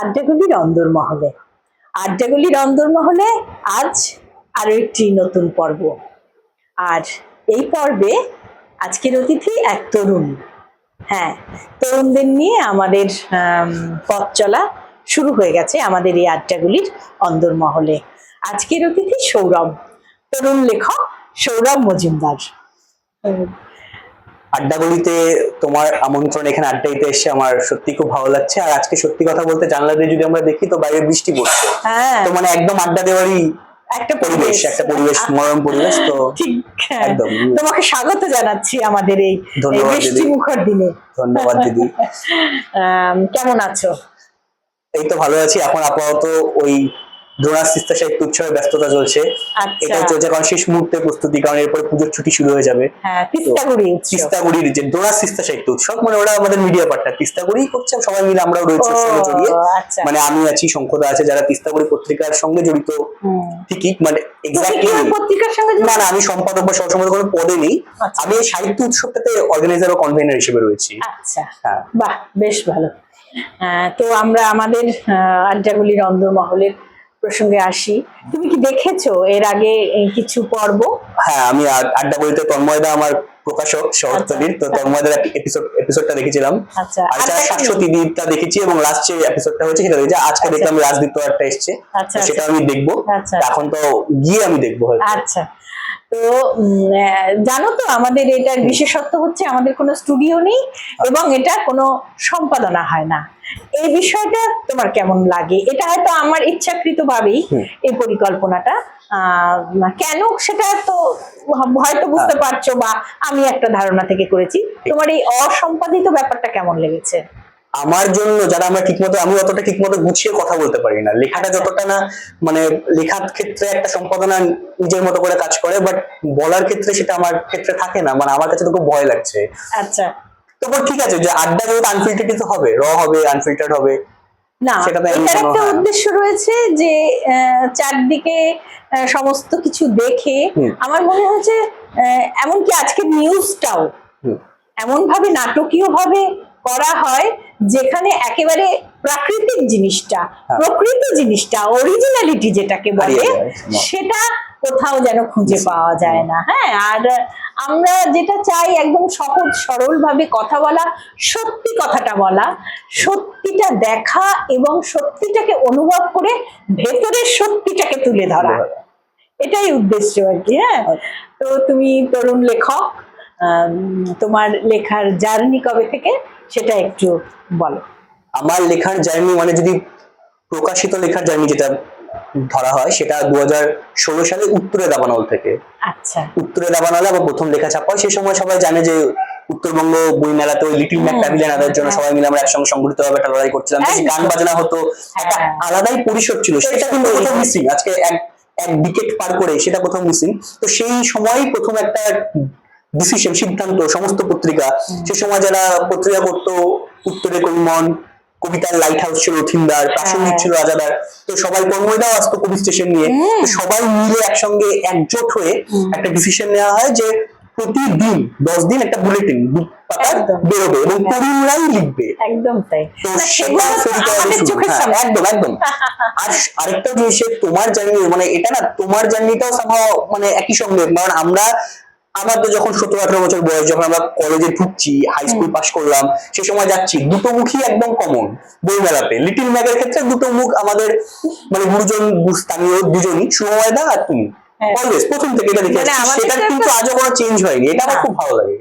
আড্ডাগুলির অন্দরমহলে আড্ডাগুলির অন্দরমহলে আজ আরও একটি নতুন পর্ব। আর এই পর্বে আজকের অতিথি এক তরুণ। হ্যাঁ তরুণদের নিয়ে আমাদের আম, পথ চলা শুরু হয়ে গেছে আমাদের এই আড্ডাগুলির অন্দরমহলে আজকের অতিথি সৌরভ তরুণ লেখক সৌরভ মজুমদার। আড্ডাগুলিতে তোমার আমন্ত্রণ এখানে আড্ডা দিতে এসে আমার সত্যি খুব ভালো লাগছে। আর আজকে সত্যি কথা বলতে জানলা দিয়ে যদি আমরা দেখি তো বাইরে বৃষ্টি পড়ছে। হ্যাঁ। তো মানে একদম আড্ডা দেওয়ারই একটা পরিবেশ। একটা পরিবেশ মনোরম পরিবেশ তো ঠিক হ্যাঁ। একদম। তোমাকে স্বাগত জানাচ্ছি আমাদের এই বৃষ্টি মুখর দিনে। ধন্যবাদ দিদি। কেমন আছো? এই তো ভালো আছি। এখন আপাতত ওই সাহিত্য উৎসবে ব্যস্ততা চলছে। আচ্ছা। এটাই চলছে কারণ শেষ মুহূর্তে প্রস্তুতি কারণ এরপর পুজোর ছুটি শুরু হয়ে যাবে। হ্যাঁ তিস্তাগুড়ির যে সাহিত্য উৎসব মানে ওরা আমাদের মিডিয়া পার্টনার তিস্তাগুড়ি করছে সবাই মিলে আমরাও রয়েছি জড়িয়ে। আচ্ছা। মানে আমি আছি শঙ্কদা আছে যারা তিস্তাগুড়ি পত্রিকার সঙ্গে জড়িত। ঠিকই মানে এক্স্যাক্টলি না না আমি সম্পাদক বা সহসম্পাদক কোনো পদে নেই। আচ্ছা। আমি এই সাহিত্য উৎসবটাতে অর্গানাইজার ও কনভেনার হিসেবে রয়েছি। আচ্ছা। হ্যাঁ। বাহ বেশ ভালো। তো আমরা আমাদের আহ, আড্ডাগুলির অন্দরমহলের প্রসঙ্গে আসি। তুমি কি দেখেছ এর আগে কিছু পর্ব? হ্যাঁ আমি আড্ডা বলিতে তন্ময়দা আমার প্রকাশক শহরতলির তো তন্ময়দার এপিসোড এপিসোডটা দেখেছিলাম। আচ্ছা শাশ্বতী দ্বীপটা দেখেছি এবং লাস্ট যে এপিসোডটা হয়েছে সেটা দেখেছি। আজকে দেখলাম রাজদীপ একটা এসছে। আচ্ছা, সেটা আমি দেখব। আচ্ছা। এখন তো গিয়ে আমি দেখব আচ্ছা। তো জানো তো আমাদের এটার বিশেষত্ব হচ্ছে আমাদের কোনো স্টুডিও নেই এবং এটা কোনো সম্পাদনা হয় না। এই বিষয়টা তোমার কেমন লাগে? এটা হয়তো আমার ইচ্ছাকৃত ভাবেই এই পরিকল্পনাটা। কেন সেটা তো হয়তো বুঝতে পারছ বা আমি একটা ধারণা থেকে করেছি। তোমার এই অসম্পাদিত ব্যাপারটা কেমন লেগেছে? আমার জন্য যারা আমরা ঠিকমতো আমি অতটা ঠিকমতো গুছিয়ে কথা বলতে পারি না। লেখাটা আচ্ছা। যতটা না মানে লেখার ক্ষেত্রে একটা সম্পাদনা নিজের মতো করে কাজ করে বাট বলার ক্ষেত্রে সেটা আমার ক্ষেত্রে থাকে না। মানে আমার কাছে তো খুব ভয় লাগছে। আচ্ছা। তবু ঠিক আছে যে আড্ডা যেহেতু আনফিল্টার্ড তো হবে র হবে আনফিল্টার্ড হবে না এটার একটা উদ্দেশ্য রয়েছে যে চারদিকে সমস্ত কিছু দেখে আমার মনে হয়েছে এমনকি আজকে নিউজটাও এমন ভাবে নাটকীয় ভাবে করা হয় যেখানে একেবারে প্রাকৃতিক জিনিসটা হ্যাঁ। প্রকৃতি জিনিসটা অরিজিনালিটি যেটাকে বলে। সেটা কোথাও যেন খুঁজে পাওয়া যায় না হ্যাঁ? আর আমরা যেটা চাই একদম সহজ সরল ভাবে কথা বলা সত্যি কথাটা বলা সত্যিটা দেখা এবং সত্যিটাকে অনুভব করে ভেতরের সত্যিটাকে তুলে ধরা। এটাই উদ্দেশ্য আর কি হ্যাঁ? তো তুমি তরুণ লেখক তোমার লেখার জার্নি কবে থেকে সেটা একটু বলো। আমার লেখার জার্নি মানে যদি প্রকাশিত লেখার জার্নি যেটা ধরা হয় সেটা দু হাজার ষোলো সালে উত্তরে দাবানল থেকে। আচ্ছা। উত্তরে দাবানলে আমার প্রথম লেখা ছাপা হয় সেই সময় সবাই জানে যে উত্তরবঙ্গ বই মেলাতে ওই লিটিল ম্যাক প্যাভিলিয়ন আদার জন্য হ্যাঁ। সবাই মিলে আমরা একসঙ্গে সংগঠিত ভাবে একটা লড়াই করছিলাম গান বাজনা হতো। একটা হ্যাঁ। আলাদাই পরিসর ছিল সেটা কিন্তু কোথাও মিসিং আজকে এক এক ডিকেট পার করে সেটা কোথাও মিসিং তো সেই সময়ই প্রথম একটা ডিসিশন সিদ্ধান্ত সমস্ত পত্রিকা সে সময় যারা পত্রিকা করতো উত্তরে করিমন কবিতার লাইট হাউস ছিল থিমদার প্রাসঙ্গিক হ্যাঁ। ছিল রাজাদার। তো সবাই কর্মদাও আসতো কবি স্টেশন নিয়ে। তো সবাই মিলে একসঙ্গে একজোট হয়ে একটা ডিসিশন নেওয়া হয় যে প্রতিদিন দশ দিন একটা বুলেটিন। বেরোবে এবং হ্যাঁ। তরুণরাই লিখবে। একদম তাই। হ্যাঁ, একদম একদম। আর আরেকটা জিনিস তোমার জার্নি মানে এটা না তোমার জার্নিটাও সামহাও মানে একই সঙ্গে। কারণ আমরা আমাদের যখন সতেরো আঠারো বছর বয়স যখন আমরা কলেজে ঢুকছি হাই স্কুল পাস করলাম সে সময় যাচ্ছি দুটো মুখই একদম কমন বই মেলাতে লিটিল ম্যাগের ক্ষেত্রে দুটো মুখ আমাদের মানে গুরুজন স্থানীয় দুজনই সুময়দা আর তুমি। হ্যাঁ। অলওয়েজ প্রথম থেকে এটা দেখে মানে সেটা কিন্তু আজও কোনো চেঞ্জ হয়নি। এটা আমার খুব ভালো লাগে।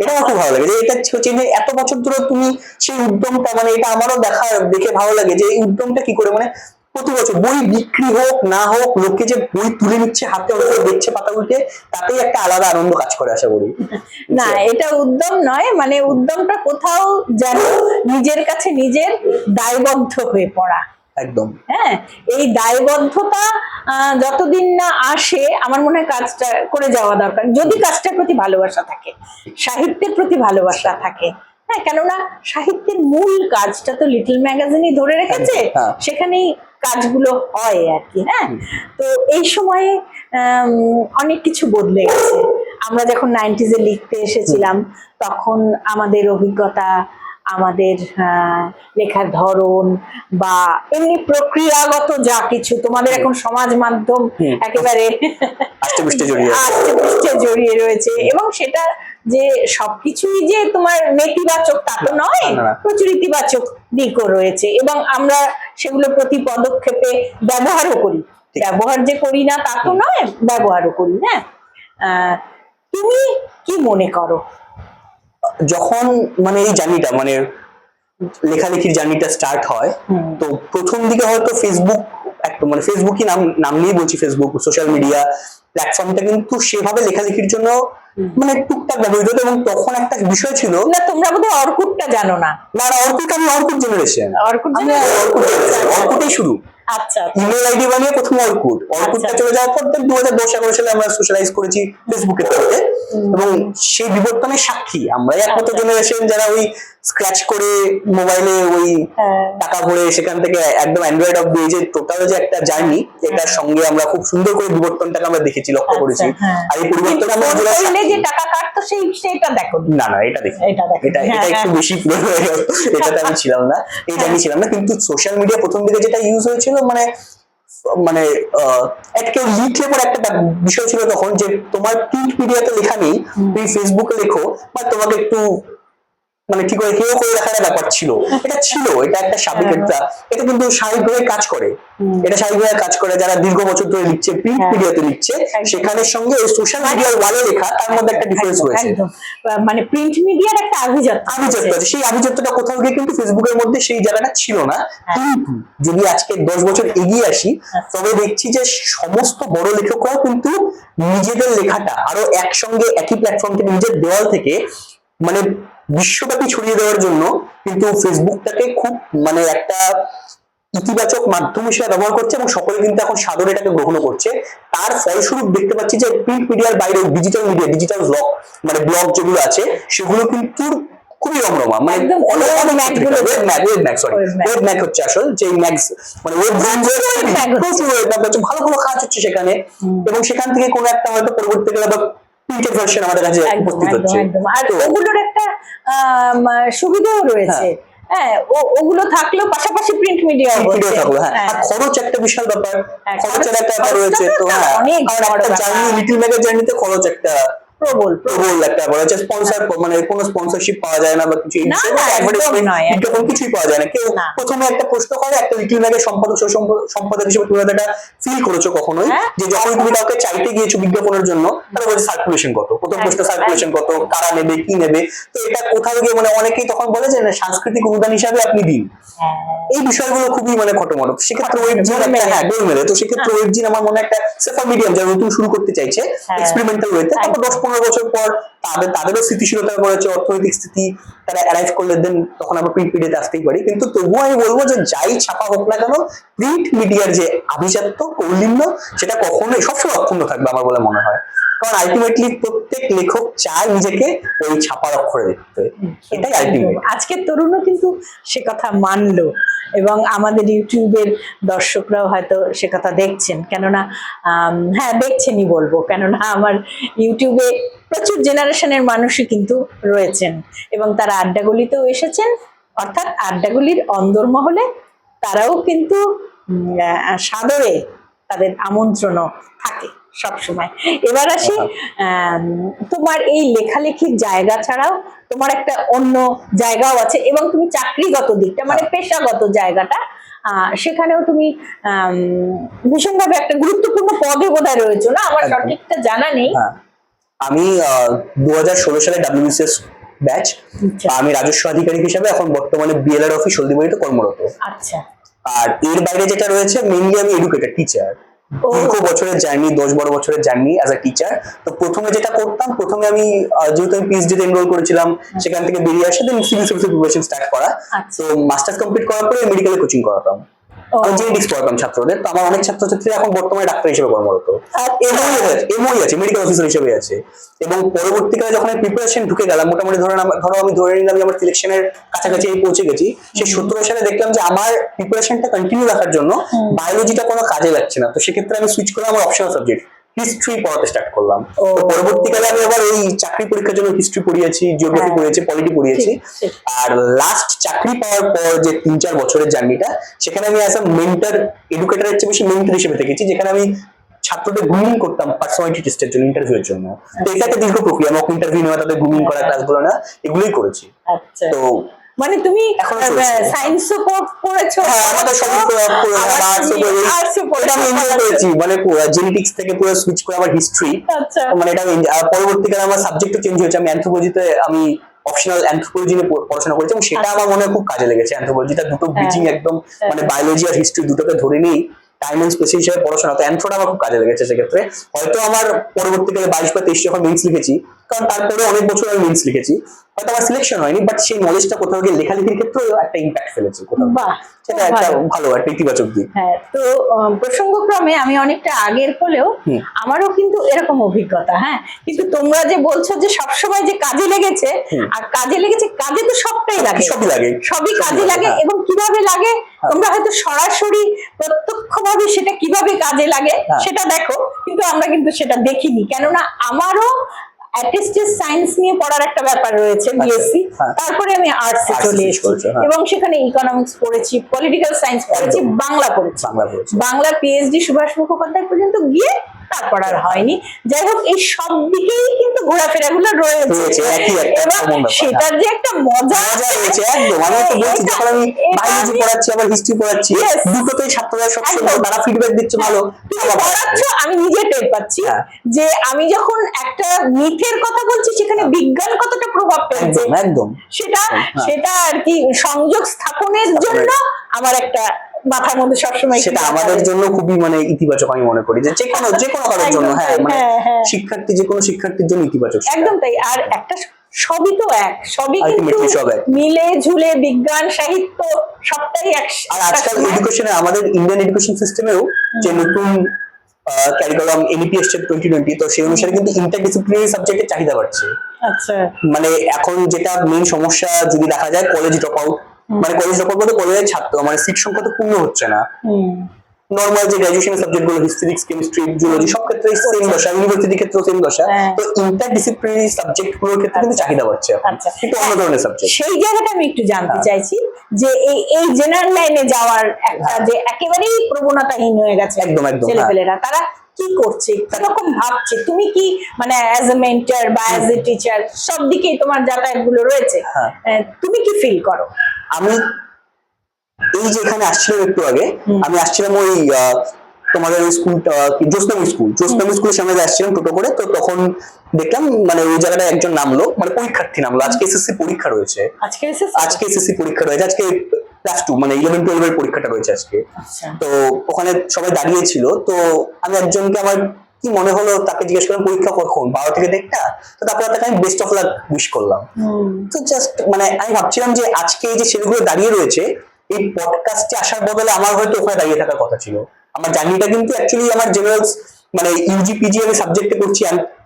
এটা আমার খুব ভালো লাগে যে এটা যে এত বছর ধরে তুমি সেই উদ্যমটা মানে এটা আমারও দেখা দেখে ভালো লাগে যে এই উদ্যমটা কি করে মানে প্রতি বছর বই বিক্রি হোক না হোক লোকে যে বই তুলে নিচ্ছে হাতে অন্তত দেখছে পাতা উল্টে তাতেই একটা আলাদা আনন্দ কাজ করে আশা করি। না এটা উদ্যম নয় মানে উদ্যমটা কোথাও যেন নিজের কাছে নিজের দায়বদ্ধ হয়ে পড়া। একদম। হ্যাঁ এই দায়বদ্ধতা যতদিন না আসে আমার মনে হয় কাজটা করে যাওয়া দরকার। যদি কাজটার প্রতি ভালোবাসা থাকে সাহিত্যের প্রতি ভালোবাসা থাকে হ্যাঁ কেননা সাহিত্যের মূল কাজটা তো লিটল ম্যাগাজিনই ধরে রেখেছে হ্যাঁ। সেখানেই কাজগুলো হয় আর কি হ্যাঁ তো এই সময়ে অনেক কিছু বদলে গেছে। আমরা যখন নাইনটিজে লিখতে এসেছিলাম তখন আমাদের অভিজ্ঞতা আমাদের আহ, লেখার ধরন বা এমনি প্রক্রিয়াগত যা কিছু তোমাদের এখন সমাজ মাধ্যম একেবারে। আষ্টেপৃষ্টে জড়িয়ে রয়েছে এবং সেটা যে সবকিছুই যে তোমার নেতিবাচক তা তো নয়। প্রচুর ইতিবাচক দিকও রয়েছে এবং আমরা সেগুলো প্রতি পদক্ষেপে ব্যবহারও করি। ব্যবহার যে করি না তা তো নয় ব্যবহারও করি হ্যাঁ? তুমি কি মনে করো? যখন মানে এই জার্নিটা মানে লেখালেখির জার্নিটা স্টার্ট হয়। তো প্রথম দিকে হয়তো ফেসবুক একটা মানে ফেসবুকই নাম নাম নিয়ে বলছি ফেসবুক সোশ্যাল মিডিয়া প্ল্যাটফর্মটা কিন্তু সেভাবে লেখালেখির জন্য মানে টুকটাক ব্যবহৃত হতো এবং তখন একটা বিষয় ছিল না তোমরা বোধহয় অর্কুটটা জানো না। না না অর্কুট আমি অর্কুট জেনারেশন অর্কুট অর্কুটেই শুরু। আচ্ছা ইমেল আইডি বানিয়ে প্রথম অর্কুট। অর্কুটটা আচ্ছা। চলে যাওয়ার পর দু হাজার দশ এগারো সালে আমরা সোশ্যালাইজ করেছি ফেসবুকের তরফে এবং সেই বিবর্তনের সাক্ষী আমরাই একমাত্র আচ্ছা। জেনারেশন যারা ওই স্ক্র্যাচ করে মোবাইলে ওই হ্যাঁ। টাকা ভরে সেখান থেকে একদম অ্যান্ড্রয়েড অফ দিয়ে যে টোটাল যে একটা জার্নি এটার সঙ্গে আমরা খুব সুন্দর করে বিবর্তনটাকে আমরা দেখেছি লক্ষ্য আচ্ছা, করেছি হ্যাঁ। আর এই পরিবর্তন যে টাকা কাটতো সেই সেটা দেখো না না এটা দেখি এটা। এটা হ্যাঁ, একটু হ্যাঁ। বেশি পুরনো হয়ে। এটাতে আমি ছিলাম না এই জানি ছিলাম না কিন্তু সোশ্যাল মিডিয়া প্রথম দিকে যেটা ইউজ হয়েছিল মানে মানে একটা লিখলে পরে একটা বিষয় ছিল তখন যে তোমার প্রিন্ট মিডিয়াতে লেখা নেই তুমি ফেসবুকে লেখো বা তোমাকে একটু মানে কি করে কেউ করে একটা ব্যাপার ছিল এটা ছিল এটা একটা সাবেক হ্যাঁ। এটা কিন্তু স্বাভাবিকভাবে কাজ করে। এটা স্বাভাবিকভাবে কাজ করে যারা দীর্ঘ বছর ধরে লিখছে প্রিন্ট হ্যাঁ। মিডিয়াতে লিখছে। সেখানের সঙ্গে ওই সোশ্যাল মিডিয়ার ওয়ালে লেখা তার মধ্যে একটা ডিফারেন্স রয়েছে মানে প্রিন্ট মিডিয়ার একটা আভিজাত্য আভিজাত্য আছে। সেই আভিজাত্যটা কোথাও গিয়ে কিন্তু ফেসবুকের মধ্যে সেই জায়গাটা ছিল না হ্যাঁ। কিন্তু যদি আজকে দশ বছর এগিয়ে আসি। তবে দেখছি যে সমস্ত বড় লেখকরা কিন্তু নিজেদের লেখাটা আরও একসঙ্গে একই প্ল্যাটফর্ম থেকে নিজের দেওয়াল থেকে মানে বিশ্বব্যাপী ছড়িয়ে দেওয়ার জন্য কিন্তু ফেসবুকটাকে খুব মানে একটা ইতিবাচক মাধ্যম হিসেবে ব্যবহার করছে এবং সকলে কিন্তু এখন সাদরে এটাকে গ্রহণ করছে। তার ফলস্বরূপ দেখতে পাচ্ছি যে প্রিন্ট মিডিয়ার বাইরে ডিজিটাল মিডিয়া ডিজিটাল ব্লগ মানে ব্লগ যেগুলো আছে সেগুলো কিন্তু খুবই রমরমা মানে একদম web mag web mag sorry web mag হচ্ছে আসল যে ম্যাগস মানে ওয়েব। প্রচুর ম্যাগ হচ্ছে ভালো ভালো কাজ হচ্ছে সেখানে। এবং সেখান থেকে কোনো একটা হয়তো পরবর্তীকালে বা প্রিন্টেড ভার্সন আমাদের কাছে উপস্থিত হচ্ছে। আর ওগুলোর একটা সুবিধাও রয়েছে। হ্যাঁ। ও- ওগুলো থাকলেও পাশাপাশি প্রিন্ট মিডিয়া থাকল হ্যাঁ। আর খরচ একটা বিশাল ব্যাপার। হ্যাঁ, খরচের একটা ব্যাপার রয়েছে তো হ্যাঁ। একটা জার্নি লিটল ম্যাগের জার্নিতে খরচ একটা প্রবল প্রবল। একটা ব্যাপার আছে স্পন্সর মানে কোনো স্পন্সরশিপ পাওয়া যায় না বা কিছু। বিজ্ঞাপন কিছুই পাওয়া যায় না কেউ প্রথমে একটা প্রশ্ন করে একটা সম্পাদক সম্পাদক হিসেবে তুমি এটা ফিল করেছ কখনোই হ্যাঁ। যে যখনই তুমি কাউকে চাইতে গিয়েছো বিজ্ঞাপনের জন্য তাহলে বলছে সার্কুলেশন কত প্রথম প্রশ্ন সার্কুলেশন কত কারা নেবে কি নেবে তো এটা কোথাও গিয়ে মানে অনেকেই তখন বলে যে না, সাংস্কৃতিক অনুদান হিসাবে আপনি দিন হ্যাঁ। এই বিষয়গুলো খুবই মানে খটোমটো সেক্ষেত্রে খটোমটো, ওয়েব জিন একটা হ্যাঁ গোলমেলে তো সেক্ষেত্রে ওয়েব জিন আমার মনে হয় একটা সেফার মিডিয়াম যারা নতুন শুরু করতে চাইছে হ্যাঁ। এক্সপেরিমেন্টাল ওয়েতে তারপর। দশ পনেরো বছর পর তাদের, তাদেরও স্থিতিশীলতা করেছে, অর্থনৈতিক স্থিতি তারা অ্যারাইভ করলে দেন তখন আমরা প্রিন্ট মিডিয়াতে আসতেই পারি। কিন্তু তবুও আমি বলব যে যাই ছাপা হোক না কেন প্রিন্ট মিডিয়ার যে আভিজাত্য কৌলিন্য, সেটা কখনোই সবসময় অক্ষুণ্ণ থাকবে আমার বলে মনে হয়। কারণ আলটিমেটলি প্রত্যেক লেখক চায় নিজেকে ওই ছাপার অক্ষরে দেখতে এটাই আলটিমেট আজকের তরুণও কিন্তু সে কথা মানলো এবং আমাদের ইউটিউবের দর্শকরাও হয়তো সে কথা দেখছেন। কেননা হ্যাঁ দেখছেনই বলব। কেননা, আমার ইউটিউবে প্রচুর জেনারেশনের মানুষই কিন্তু রয়েছেন এবং তারা আড্ডাগুলিতেও এসেছেন। অর্থাৎ আড্ডাগুলির অন্দরমহলে তারাও কিন্তু সাদরে তাদের আমন্ত্রণও থাকে। সব সময় এবার আসি আম, তোমার এই লেখালেখির জায়গা ছাড়াও তোমার একটা অন্য জায়গাও আছে এবং তুমি চাকরিগত দিকটা মানে পেশাগত জায়গাটা সেখানেও তুমি ভীষণভাবে একটা গুরুত্বপূর্ণ পদে বোধহয় রয়েছে না? আমার। সঠিকটা জানা নেই। হ্যাঁ। আমি দু হাজার ষোলো সালে ডাব্লিউবিসিএস ব্যাচ আচ্ছা। আমি রাজস্ব আধিকারিক হিসাবে এখন বর্তমানে বিএলআর অফিস হলদিবাড়িতে কর্মরত। আচ্ছা। আর এর বাইরে যেটা রয়েছে মেইনলি আমি এডুকেটেড টিচার। দীর্ঘ বছরের জার্নি দশ বারো বছরের জার্নি অ্যাজ আ টিচার তো প্রথমে যেটা করতাম প্রথমে আমি যেহেতু আমি পিএইচডি তে এনরোল করেছিলাম সেখান থেকে বেরিয়ে আসে then civil service preparation start করা আচ্ছা। তো মাস্টার্স কমপ্লিট করার পরে মেডিকেলে কোচিং করাতাম। আমি জেনেটিক্স পড়াতাম ছাত্রদের। তো আমার অনেক ছাত্রছাত্রী এখন বর্তমানে ডাক্তার হিসেবে কর্মরত। আচ্ছা। এমওই আছে এমওই আছে মেডিকেল অফিসার হিসেবে আছে। এবং পরবর্তীকালে যখন আমি প্রিপারেশন ঢুকে গেলাম মোটামুটি ধরেন ধরো আমি ধরে নিলাম যে আমার সিলেকশনের কাছাকাছি আমি পৌঁছে গেছি সেই সত্তর সালে দেখলাম যে আমার প্রিপারেশনটা কন্টিনিউ রাখার জন্য বায়োলজিটা কোনো কাজে লাগছে না। তো সেক্ষেত্রে আমি সুইচ করলাম আমার অপশনাল সাবজেক্ট হিস্ট্রি পড়াতে স্টার্ট করলাম। পরবর্তীকালে আমি আবার এই চাকরি পরীক্ষার জন্য হিস্ট্রি পড়িয়েছি জিওগ্রাফি হ্যাঁ। পড়িয়েছি পলিটি পড়িয়েছি। আর লাস্ট চাকরি পাওয়ার পর যে তিন চার বছরের জার্নিটা সেখানে আমি অ্যাজ আ মেন্টার এডুকেটরের চেয়ে বেশি মেন্টার হিসেবে থেকেছি যেখানে আমি ছাত্রদের গ্রুমিং করতাম পার্সোনালিটি টেস্টের জন্য ইন্টারভিউর জন্য। তো এটা একটা দীর্ঘ প্রক্রিয়া মক ইন্টারভিউ নেওয়া তাদের গ্রুমিং করা ক্লাসগুলো না এগুলোই করেছি। আচ্ছা। তো মানে তুমি এখনও চলছে। সায়েন্স পড়েছো হ্যাঁ আমি এনজয় করেছি মানে জেনেটিক্স থেকে পুরো সুইচ করে হিস্ট্রি আচ্ছা। মানে এটা পরবর্তীকালে আমার সাবজেক্টও চেঞ্জ হয়েছে। আমি অ্যান্থ্রোপোলজিতে আমি অপশনাল অ্যান্থ্রোপোলজি নিয়ে পড়াশোনা করেছি এবং সেটা আমার মনে হয় খুব কাজে লেগেছে। অ্যান্থ্রোপোলজিটা দুটো ব্রিজিং একদম মানে বায়োলজি আর হিস্ট্রি দুটোকে ধরে নিয়েই টাইম এন্ড স্পেস হিসেবে পড়াশোনা। তো অ্যান্থ্রোটা আমার খুব কাজে লেগেছে সেক্ষেত্রে। হয়তো আমার পরবর্তীকালে বাইশ বা তেইশ যখন মেন্স লিখেছি কারণ তারপরে অনেক বছর আমি মেন্স লিখেছি হয়তো আমার সিলেকশন হয়নি বাট সেই নলেজটা কোথাও গিয়ে লেখালেখির ক্ষেত্রেও একটা ইম্প্যাক্ট ফেলেছে কোথাও। সেটা একটা ভালো। একটা ইতিবাচক দিক। হ্যাঁ তো প্রসঙ্গক্রমে আমি অনেকটা আগের হলেও আমারও কিন্তু এরকম অভিজ্ঞতা হ্যাঁ। কিন্তু তোমরা যে বলছো যে সবসময় যে কাজে লেগেছে আর কাজে লেগেছে কাজে তো সবটাই লাগে। সবই লাগে। সবই কাজে লাগে, হ্যাঁ। এবং কীভাবে লাগে তোমরা হয়তো সরাসরি প্রত্যক্ষভাবে সেটা কীভাবে কাজে লাগে হ্যাঁ। সেটা দেখো কিন্তু আমরা কিন্তু সেটা দেখিনি। কেননা আমারও অ্যাটিস্টেড সায়েন্স নিয়ে পড়ার একটা ব্যাপার রয়েছে বিএসসি হ্যাঁ। তারপরে আমি আর্টসে চলে এসেছি। হ্যাঁ। এবং সেখানে ইকোনমিক্স পড়েছি পলিটিক্যাল সায়েন্স পড়েছি বাংলা পড়েছি। বাংলা পড়েছি। বাংলার পিএইচডি সুভাষ মুখোপাধ্যায় পর্যন্ত গিয়ে তারপর আর হয়নি। যাই হোক এই সব দিকেই কিন্তু ঘোরাফেরাগুলো রয়েছে। রয়েছে, এবং সেটার যে একটা মজা রয়েছে একদম। আমি তো বলছি যখন আমি বায়োলজি পড়াচ্ছি আবার হিস্ট্রি পড়াচ্ছি দুটোতেই ছাত্ররা সব একদম। তারা ফিডব্যাক দিচ্ছে ভালো। আবার পড়াচ্ছ আমি নিজে টের পাচ্ছি হ্যাঁ। যে আমি যখন একটা মিথের কথা বলছি সেখানে বিজ্ঞান কতটা প্রভাব ফেলছে একদম সেটা হ্যাঁ। সেটা আর কি সংযোগ স্থাপনের জন্য আমার একটা মাথার মধ্যে সবসময় সেটা আমাদের জন্য খুবই মানে ইতিবাচক আমি মনে করি যে যে কোনো যে কোনো কারোর জন্য হ্যাঁ মানে হ্যাঁ, হ্যাঁ। শিক্ষার্থী যে কোনো শিক্ষার্থীর জন্য ইতিবাচক একদম তাই আর একটা সবই তো এক সবই কিন্তু। মিলে ঝুলে বিজ্ঞান সাহিত্য সবটাই এক আর আজকাল এডুকেশনে আমাদের ইন্ডিয়ান এডুকেশন সিস্টেমেও যে নতুন ক্যারিকুলাম এনইপি এসছে টোয়েন্টি টোয়েন্টি তো সেই অনুসারে কিন্তু ইন্টারডিসিপ্লিনারি সাবজেক্টের চাহিদা বাড়ছে। আচ্ছা। মানে এখন যেটা মেইন সমস্যা যদি দেখা যায় কলেজ ড্রপ আউট মানে কলেজ ড্রপ বলতে কলেজের ছাত্র মানে সিট সংখ্যা তো পূর্ণ হচ্ছে না। নর্মাল যে গ্রাজুয়েশন সাবজেক্টগুলো ফিজিক্স কেমিস্ট্রি জুলজি সব ক্ষেত্রে সেম দশা ইউনিভার্সিটি ক্ষেত্রেও সেম দশা। হ্যাঁ। তো ইন্টারডিসিপ্লিনারি সাবজেক্টগুলোর ক্ষেত্রে কিন্তু চাহিদা বাড়ছে আচ্ছা। কিন্তু অন্য ধরনের সাবজেক্ট সেই জায়গাটা আমি একটু জানতে হ্যাঁ। চাইছি যে এই এই জেনারেল লাইনে যাওয়ার একটা যে একেবারেই প্রবণতাহীন হয়ে গেছে একদম, একদম, ছেলেপেলেরা তারা কি করছে? কীরকম ভাবছে? তুমি কি মানে অ্যাজ এ মেন্টর বা অ্যাজ এ টিচার সব দিকেই তোমার যাতায়াতগুলো রয়েছে? হ্যাঁ। তুমি কি ফিল করো? আমি এই যে এখানে আসছিলাম একটু আগে আমি আসছিলাম ওই তোমাদের ওই স্কুলটা কি জোসনামি স্কুল জোসনামি স্কুলের সামনে আসছিলাম টোটো করে তো তখন দেখলাম মানে ওই জায়গাটায় একজন নামলো মানে পরীক্ষার্থী নামলো। আজকে এসএসসি পরীক্ষা রয়েছে। আজকে এসেছে আজকে এসএসসি পরীক্ষা রয়েছে। আজকে ক্লাস টু মানে ইলেভেন টুয়েলভ এর পরীক্ষাটা রয়েছে আজকে। আচ্ছা। তো ওখানে সবাই দাঁড়িয়েছিল। তো আমি একজনকে আমার কি মনে হলো তাকে জিজ্ঞেস করলাম পরীক্ষা কখন? বারো থেকে দেড়টা? তো তারপর তাকে আমি বেস্ট অফ লাক উইশ করলাম। তো জাস্ট মানে আমি ভাবছিলাম যে আজকে এই যে ছেলেগুলো দাঁড়িয়ে রয়েছে এই পডকাস্টে আসার বদলে আমার হয়তো ওখানে দাঁড়িয়ে থাকার কথা ছিল। আমার জার্নিটা কিন্তু অ্যাকচুয়ালি আমার জেনারেল মানে ইউজি পিজি আমি সাবজেক্টে করছি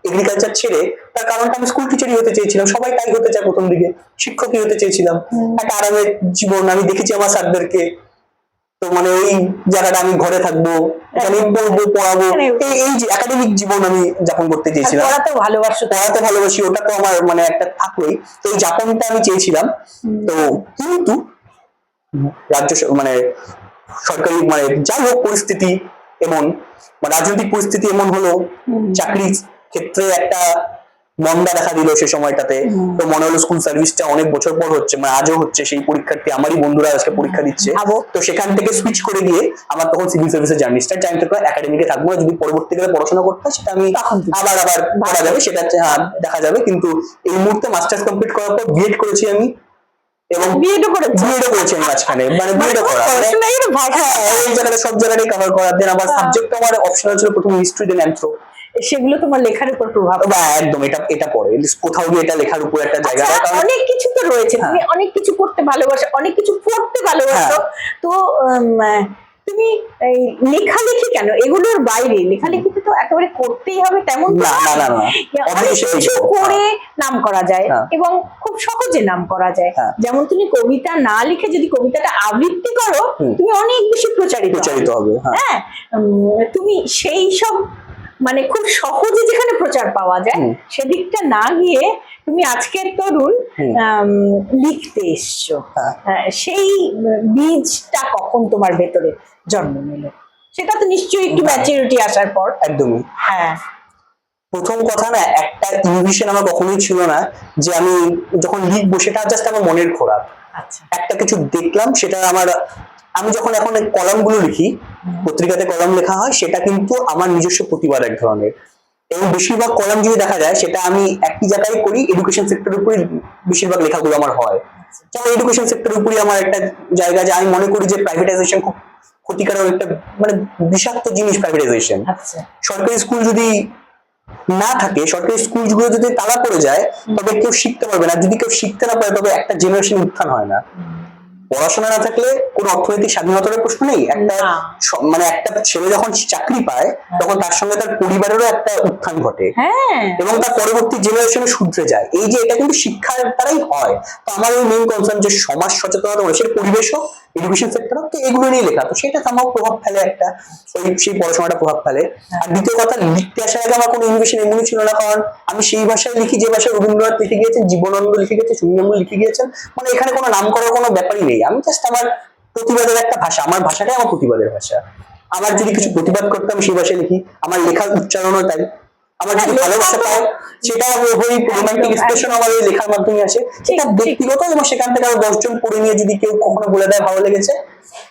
এগ্রিকালচার ছেড়ে তার কারণটা আমি স্কুল টিচারই হতে চেয়েছিলাম সবাই তাই হতে চায় প্রথম দিকে শিক্ষকই হতে চেয়েছিলাম। একটা আরামের জীবন আমি দেখেছি আমার স্যারদেরকে। তো মানে ওই জায়গাটা আমি ঘরে থাকব পড়ব পড়াবো। এই এই যে একাডেমিক জীবন আমি যাপন করতে চেয়েছিলাম। পড়াতেও ভালোবাসো পড়াতে ভালোবাসি ওটা তো আমার মানে একটা থাকলোই। তো এই যাপনটা আমি চেয়েছিলাম। তো কিন্তু রাজ্য মানে সরকারি মানে যাই হোক পরিস্থিতি এমন মানে রাজনৈতিক পরিস্থিতি এমন হলো চাকরির ক্ষেত্রে একটা মন্দা দেখা দিল সে সময়টাতে। তো মনে হলো স্কুল সার্ভিসটা অনেক বছর পর হচ্ছে মানে আজও হচ্ছে সেই পরীক্ষার্থী আমারই বন্ধুরা আজকে পরীক্ষা দিচ্ছে। তো সেখান থেকে সুইচ করে দিয়ে আমার তখন সিভিল সার্ভিসের জার্নি স্টার্ট আমি তো একাডেমিকে থাকব যদি পরবর্তীকালে পড়াশোনা করতে হয় সেটা আমি আবার আবার করা যাবে সেটা হ্যাঁ, দেখা যাবে। কিন্তু এই মুহূর্তে মাস্টার্স কমপ্লিট করার পর বিএড করেছি আমি। এবং বিয়েটা করেছি? আমি মাঝখানে। মানে করা। মানে একটু ভাষা হ্যাঁ এই জায়গাটা সব জায়গাটাই কভার করার। দেন আবার হ্যাঁ। সাবজেক্ট আমার অপশনাল ছিল প্রথমে হিস্ট্রি দেন অ্যান্থ্রো সেগুলো তোমার লেখার উপর প্রভাব বা একদম এটা এটা পড়ে। কোথাও গিয়ে এটা লেখার উপর একটা জায়গা আচ্ছা, অনেক কিছু তো রয়েছে তুমি অনেক কিছু করতে ভালোবাসো অনেক কিছু পড়তে ভালোবাসো। হ্যাঁ। তো তুমি এই লেখালেখি কেন? এগুলোর বাইরে লেখালেখিতে তো একেবারে করতেই হবে তেমন না, না, না, কিছু করে নাম করা যায় হ্যাঁ। এবং খুব সহজে নাম করা যায়। হ্যাঁ। যেমন তুমি কবিতা না লিখে যদি কবিতাটা আবৃত্তি করো তুমি অনেক বেশি প্রচারিত হবে। প্রচারিত হবে। হ্যাঁ। হ্যাঁ তুমি সেই সব মানে খুব সহজে যেখানে প্রচার পাওয়া যায় সেদিকটা না গিয়ে তুমি আজকের তরুণ। লিখতে এসছো। হ্যাঁ। হ্যাঁ, সেই বীজটা কখন তোমার ভেতরে জন্ম নিল? সেটা তো নিশ্চয়ই একটু। ম্যাচুরিটি আসার পর। একদমই। হ্যাঁ। প্রথম কথা না একটা ইনভিশন আমার কখনোই ছিল না যে আমি যখন লিখব সেটা জাস্ট আমার মনের খোরাক। একটা কিছু দেখলাম সেটা আমার আমি যখন এখন কলামগুলো লিখি পত্রিকাতে কলাম লেখা হয় সেটা কিন্তু আমার নিজস্ব প্রতিবাদ এক ধরনের। এবং বেশিরভাগ কলাম যদি দেখা যায় সেটা আমি একই জায়গায় করি এডুকেশন সেক্টরের উপরে বেশিরভাগ লেখাগুলো আমার হয়। যেমন এডুকেশন সেক্টরের উপরে আমার একটা জায়গা যে আমি মনে করি যে প্রাইভেটাইজেশন খুব ক্ষতিকারক একটা মানে বিষাক্ত জিনিস প্রাইভেটাইজেশন আচ্ছা। সরকারি স্কুল যদি না থাকে সরকারি স্কুলগুলো যদি তালা পড়ে যায় তবে কেউ শিখতে পারবে না। যদি কেউ শিখতে না পারে তবে একটা জেনারেশন উত্থান হয় না। পড়াশোনা না থাকলে কোনো অর্থনৈতিক স্বাধীনতার প্রশ্ন নেই। একটা মানে একটা ছেলে যখন চাকরি পায় তখন তার সঙ্গে তার পরিবারেরও একটা উত্থান ঘটে। হ্যাঁ। এবং তার পরবর্তী জেনারেশনে শুধরে যায়। এই যে এটা কিন্তু শিক্ষার দ্বারাই হয়। তো আমার ওই মেইন কনসার্ন যে সমাজ সচেতনতা মানুষের পরিবেশ হোক এডুকেশন সেক্টর তো এগুলো নিয়ে লেখা। তো সেটা আমার প্রভাব ফেলে একটা ওই সেই পড়াশোনাটা প্রভাব ফেলে। আর দ্বিতীয় কথা, লিখতে আসার আগে আমার কোনো ইনভিশন এমনই ছিল না, কারণ আমি সেই ভাষায় লিখি, যে ভাষায় রবীন্দ্রনাথ লিখে গিয়েছেন, জীবনানন্দ লিখে গিয়েছেন সুন্দরমূল লিখে গিয়েছেন মানে এখানে কোনো নাম করার কোনো ব্যাপারই নেই। আমি জাস্ট আমার প্রতিবাদের একটা ভাষা, আমার ভাষাটাই আমার প্রতিবাদের ভাষা। আমার যদি কিছু প্রতিবাদ করতাম, সেই ভাষায় লিখি। আমার লেখার উচ্চারণও তাই। আমার যদি হ্যাঁ, ভালোবাসা সেটা ওই রোমান্টিক এক্সপ্রেশন আমার এই লেখার মাধ্যমে আসে। সেটা ঠিক। ব্যক্তিগত এবং সেখান থেকে আরও দশজন পড়ে নিয়ে যদি কেউ কখনো বলে দেয় ভালো লেগেছে?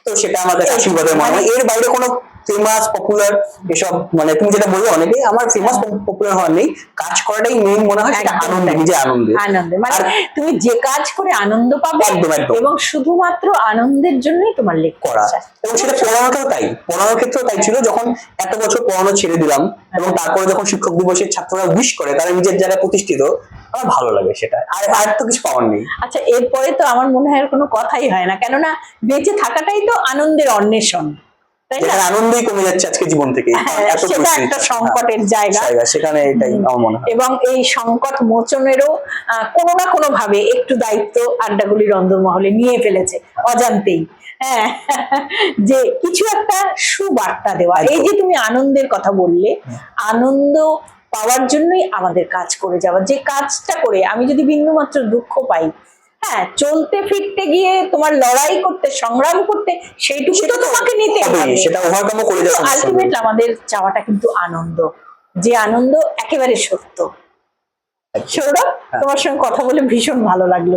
তো সেটা আমার কাছে আশীর্বাদের মনে হয় এর বাইরে কোনো ফেমাস পপুলার এসব মানে তুমি যেটা বললে অনেকেই আমার ফেমাস পপুলার হওয়ার নেই। কাজ করাটাই মেইন মনে হয় সেটা আনন্দে। নিজে আনন্দে আনন্দে মানে তুমি যে কাজ করে আনন্দ পাবে একদম, একদম। এবং শুধুমাত্র আনন্দের জন্যই তোমার লেখা করা। এবং সেটা পড়ানোটাও তাই পড়ানোর ক্ষেত্রেও তাই ছিল। যখন এত বছর পড়ানো ছেড়ে দিলাম এবং তারপরে যখন শিক্ষক দিবসে ছাত্ররা উইশ করে তারা নিজের জায়গায় প্রতিষ্ঠিত আমার ভালো লাগে সেটা। আর আর তো কিছু পাওয়ার নেই। আচ্ছা এরপরে তো আমার মনে হয় আর কোনো কথাই হয় না। কেননা বেঁচে থাকাটাই তো আনন্দের অন্বেষণ তাই না? আনন্দই কমে যাচ্ছে আজকে জীবন থেকে হ্যাঁ, সেটা একটা সংকটের জায়গা। জায়গা সেখানে এটাই আমার মনে হয়। এবং এই সংকট মোচনেরও কোনো না কোনো ভাবে একটু দায়িত্ব আড্ডাগুলির অন্দরমহলে নিয়ে ফেলেছে অজান্তেই। হ্যাঁ যে কিছু একটা সুবার্তা দেওয়া। এই যে তুমি আনন্দের কথা বললে আনন্দ পাওয়ার জন্যই আমাদের কাজ করে যাওয়া। যে কাজটা করে আমি যদি বিন্দুমাত্র দুঃখ পাই হ্যাঁ চলতে ফিরতে গিয়ে তোমার লড়াই করতে সংগ্রাম করতে সেইটুকু তো তোমাকে নিতে হবে। সেটা ওভারকামও করে সম্ভব। আলটিমেট আমাদের চাওয়াটা কিন্তু আনন্দ। যে আনন্দ একেবারে সত্য। সৌরভ তোমার সঙ্গে কথা বলে ভীষণ ভালো লাগল।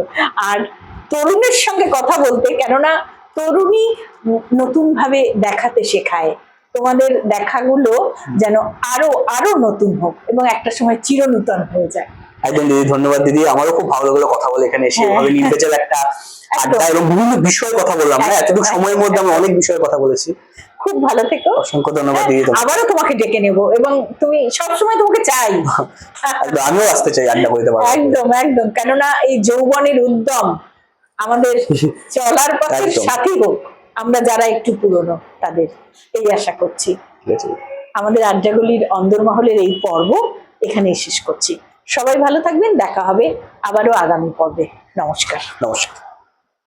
আর তরুণের সঙ্গে কথা বলতে কেননা তরুণী নতুন ভাবে দেখাতে শেখায়। তোমাদের দেখাগুলো যেন আরও আরও নতুন হোক এবং একটা সময় চিরনূতন হয়ে যায়। একদম দিদি ধন্যবাদ দিদি। আমারও খুব ভালো লাগল কথা বলে এখানে এসে। হ্যাঁ। এভাবে নির্ভেজাল একটা আড্ডা এবং বিভিন্ন বিষয়ে কথা বললাম। না একদম, এতটুকু সময়ের মধ্যে আমরা অনেক বিষয়ে কথা বলেছি। খুব ভালো থেকো। অসংখ্য ধন্যবাদ দিদি হ্যাঁ, আবারও তোমাকে ডেকে নেব এবং তুমি সবসময় তোমাকে চাই। একদম আমিও আসতে চাই আড্ডা করতে পারব। একদম একদম। কেননা এই যৌবনের উদ্যম আমাদের চলার পথের সাথী হোক আমরা যারা একটু পুরনো তাদের এই আশা করছি। আমাদের আড্ডাগুলির অন্দরমহলের এই পর্ব এখানেই শেষ করছি। সবাই ভালো থাকবেন দেখা হবে আবারও আগামী পর্বে। নমস্কার। নমস্কার।